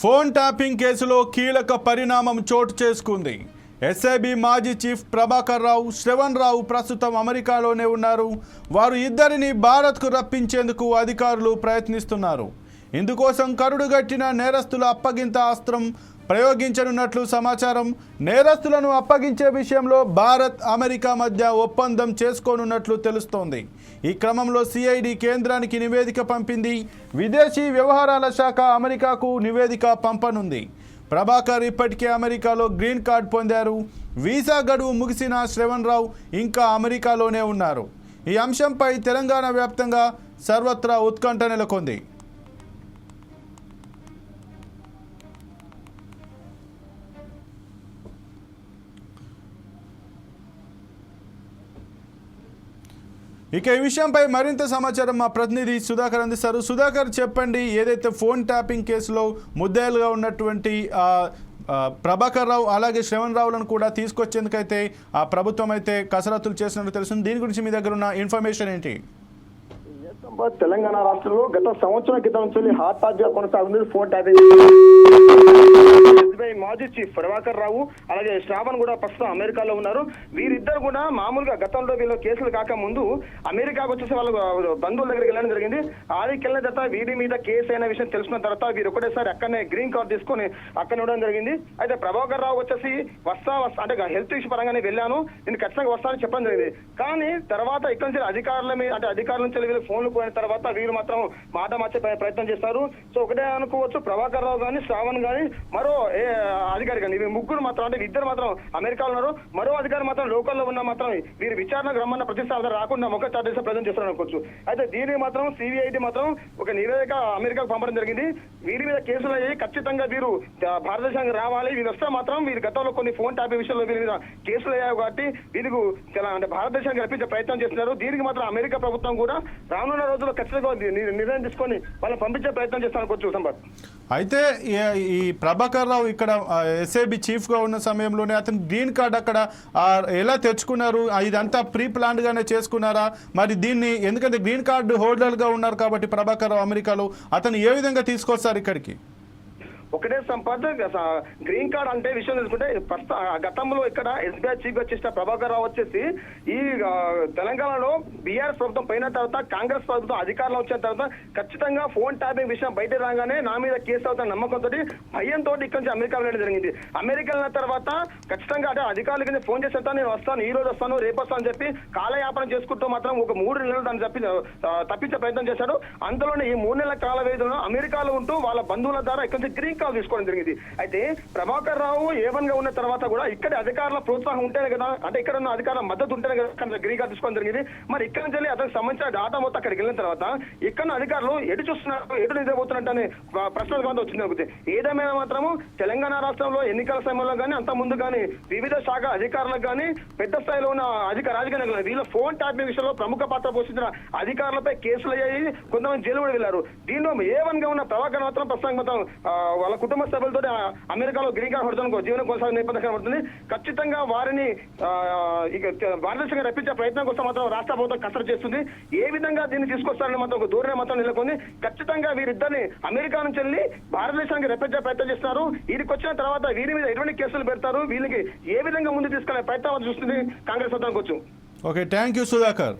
Phone tapping కేసులో కీలక పరిణామం చోటు చేసుకుంది. ఎస్ఐబి మాజీ చీఫ్ ప్రభాకర్ రావు శ్రవణ్ రావు ప్రస్తుతం అమెరికాలోనే ఉన్నారు. వారు ఇద్దరిని భారత్కు రప్పించేందుకు అధికారులు ప్రయత్నిస్తున్నారు. ఇందుకోసం కరుడుగట్టిన నేరస్తుల అప్పగింత అస్త్రం ప్రయోగించనున్నట్లు సమాచారం నేరస్తులను అప్పగించే విషయంలో భారత్ అమెరికా మధ్య ఒప్పందం చేసుకోనున్నట్లు తెలుస్తోంది. ఈ క్రమంలో సిఐడి కేంద్రానికి నివేదిక పంపింది. విదేశీ వ్యవహారాల శాఖ అమెరికాకు నివేదిక పంపనుంది. ప్రభాకర్ ఇప్పటికే అమెరికాలో గ్రీన్ కార్డ్ పొందారు. వీసా గడువు ముగిసిన శ్రవణ్ రావు ఇంకా అమెరికాలోనే ఉన్నారు. ఈ అంశంపై తెలంగాణ వ్యాప్తంగా సర్వత్రా ఉత్కంఠ నెలకొంది. ఇక ఈ విషయంపై మరింత సమాచారం మా ప్రతినిధి సుధాకర్ అందిస్తారు. సుధాకర్ చెప్పండి ఏదైతే ఫోన్ ట్యాపింగ్ కేసులో ముద్దాయిలుగా ఉన్నటువంటి ప్రభాకర్ రావు అలాగే శ్రవణ్ రావులను కూడా తీసుకొచ్చేందుకైతే ఆ ప్రభుత్వం అయితే కసరత్తులు చేసినట్టు తెలుస్తుంది. దీని గురించి మీ దగ్గర ఉన్న ఇన్ఫర్మేషన్ ఏంటి? తెలంగాణ రాష్ట్రంలో గత సంవత్సరం క్రితం నుంచి హాట్ టాప్గా కొనసాగుతుంది phone tapping. Chief Prabhakar Rao అలాగే శ్రావణ్ కూడా ప్రస్తుతం అమెరికాలో ఉన్నారు. వీరిద్దరు కూడా మామూలుగా గతంలో వీళ్ళు కేసులు కాక ముందు అమెరికాకు వచ్చేసి వాళ్ళ బంధువుల దగ్గరికి వెళ్ళడం జరిగింది. ఆడికి వెళ్ళిన తర్వాత వీరి మీద కేసు అయిన విషయం తెలుసుకున్న తర్వాత వీరు ఒకటేసారి అక్కడనే గ్రీన్ కార్డ్ తీసుకొని అక్కడ ఉండడం జరిగింది. అయితే ప్రభాకర్ రావు వచ్చేసి వస్తా వస్తా అంటే హెల్త్ ఇష్యూ పరంగానే వెళ్ళాను. నేను ఖచ్చితంగా వస్తానని చెప్పడం జరిగింది. కానీ తర్వాత ఇక్కడ నుంచి అధికారుల మీద అంటే అధికారుల నుంచి వీళ్ళు ఫోన్లు పోయిన తర్వాత వీరు మాత్రం మాట మార్చే ప్రయత్నం చేస్తారు. సో ఒకటే అనుకోవచ్చు ప్రభాకర్ రావు కానీ శ్రావణ్ కానీ మరో అధికారి కానీ వీరు ముగ్గురు మాత్రం అంటే ఇద్దరు మాత్రం అమెరికాలో ఉన్నారు. మరో అధికారి మాత్రం లోకల్లో ఉన్న మాత్రం వీరు విచారణకు రమ్మన్న ప్రతిష్టాపన రాకుండా ఒక చార్జెస్ ప్రయత్నం చేస్తారు అనుకోవచ్చు. అయితే దీనికి మాత్రం సిబిఐటి మాత్రం ఒక నివేదిక అమెరికాకు పంపడం జరిగింది. వీరి మీద కేసులు అయ్యి ఖచ్చితంగా వీరు భారతదేశానికి రావాలి. వీరు వస్తే మాత్రం వీరి గతంలో కొన్ని ఫోన్ ట్యాపింగ్ విషయంలో వీరి మీద కేసులు అయ్యాయి కాబట్టి వీరికి చాలా అంటే భారతదేశానికి రప్పించే ప్రయత్నం చేస్తున్నారు. దీనికి మాత్రం అమెరికా ప్రభుత్వం కూడా రానున్న రోజుల్లో ఖచ్చితంగా నిర్ణయం తీసుకొని వాళ్ళని పంపించే ప్రయత్నం చేస్తాను అనుకోవచ్చు సంపత్ అయితే ఈ ప్రభాకర్ రావు ఇక్కడ ఎస్ఏబి చీఫ్గా ఉన్న సమయంలోనే అతను గ్రీన్ కార్డ్ అక్కడ ఎలా తెచ్చుకున్నారు? ఇదంతా ప్రీ ప్లాన్డ్గానే చేసుకున్నారా? మరి దీన్ని ఎందుకంటే గ్రీన్ కార్డు హోల్డర్గా ఉన్నారు కాబట్టి ప్రభాకర్ అమెరికాలో అతను ఏ విధంగా తీసుకొస్తారు ఇక్కడికి? ఒకటే సంపద గ్రీన్ కార్డ్ అంటే విషయం తెలుసుకుంటే ప్రస్తుత గతంలో ఇక్కడ ఎస్బీఐ చీఫ్ వచ్చేసిన ప్రభాకర్ రావు వచ్చేసి ఈ తెలంగాణలో బీఆర్ఎస్ ప్రభుత్వం పోయిన తర్వాత కాంగ్రెస్ ప్రభుత్వం అధికారంలో వచ్చిన తర్వాత ఖచ్చితంగా ఫోన్ ట్యాపింగ్ విషయం బయట రాగానే నా మీద కేసు అవుతున్న నమ్మకంతో భయంతో ఇక్కడి నుంచి అమెరికా వెళ్ళడం జరిగింది. అమెరికా వెళ్ళిన తర్వాత ఖచ్చితంగా అంటే అధికారులకి కింద ఫోన్ చేసేస్తా నేను వస్తాను ఈ రోజు వస్తాను రేపు వస్తాను అని చెప్పి కాలయాపన చేసుకుంటూ మాత్రం ఒక మూడు నెలలు దాన్ని చెప్పి తప్పించే ప్రయత్నం చేశాడు. అందులోనే ఈ మూడు నెలల కాల వ్యవధిలో అమెరికాలో ఉంటూ వాళ్ళ బంధువుల ద్వారా ఇక్కడి నుంచి గ్రీన్ కాల్ తీసుకోవడం జరిగింది. అయితే ప్రభాకర్ రావు ఏవన్గా ఉన్న తర్వాత కూడా ఇక్కడ అధికారుల ప్రోత్సాహం ఉంటేనే కదా అంటే ఇక్కడ ఉన్న అధికారుల మద్దతు ఉంటేనే కదా అక్కడ గ్రీన్ తీసుకోవడం జరిగింది. మరి ఇక్కడ నుంచి వెళ్ళి అతనికి సంబంధించిన డాటా మొత్తం అక్కడికి వెళ్ళిన తర్వాత ఇక్కడ అధికారులు ఎటు చూస్తున్నారు ఎటు నిద్రపోతున్నట్టు అనే ప్రశ్న కొంత వచ్చింది నాకు ఏదేమైనా మాత్రము తెలంగాణ రాష్ట్రంలో ఎన్నికల సమయంలో కానీ అంత ముందు కానీ వివిధ శాఖ అధికారులకు కానీ పెద్ద స్థాయిలో ఉన్న అధిక రాజకీయ నాయకులు వీళ్ళ ఫోన్ ట్యాపింగ్ విషయంలో ప్రముఖ పాత్ర పోషించిన అధికారులపై కేసులు అయ్యాయి కొంతమంది జైలు కూడా వెళ్ళారు. దీనిలో ఏ వన్గా ఉన్న ప్రభాకర్ మాత్రం ప్రస్తుతం మొత్తం వాళ్ళ కుటుంబ సభ్యులతో అమెరికాలో గ్రీన్ కార్డ్ పడుతుంది జీవనం కొనసాగే నేపథ్యం పడుతుంది ఖచ్చితంగా వారిని భారతదేశంగా రప్పించే ప్రయత్నం కోసం మాత్రం రాష్ట్ర ప్రభుత్వం కసరత్తు చేస్తుంది. ఏ విధంగా దీన్ని తీసుకొస్తారని మాత్రం ఒక దూరం మాత్రం నెలకొంది. ఖచ్చితంగా వీరిద్దరిని అమెరికా నుంచి వెళ్ళి భారతదేశానికి రప్పించే ప్రయత్నం చేస్తున్నారు. వీరికి వచ్చిన తర్వాత వీరి మీద ఎటువంటి కేసులు పెడతారు? వీళ్ళకి ఏ విధంగా ముందు తీసుకెళ్ళే ప్రయత్నం చూస్తుంది కాంగ్రెస్ ప్రభుత్వం వచ్చు. Okay thank you Sudhakar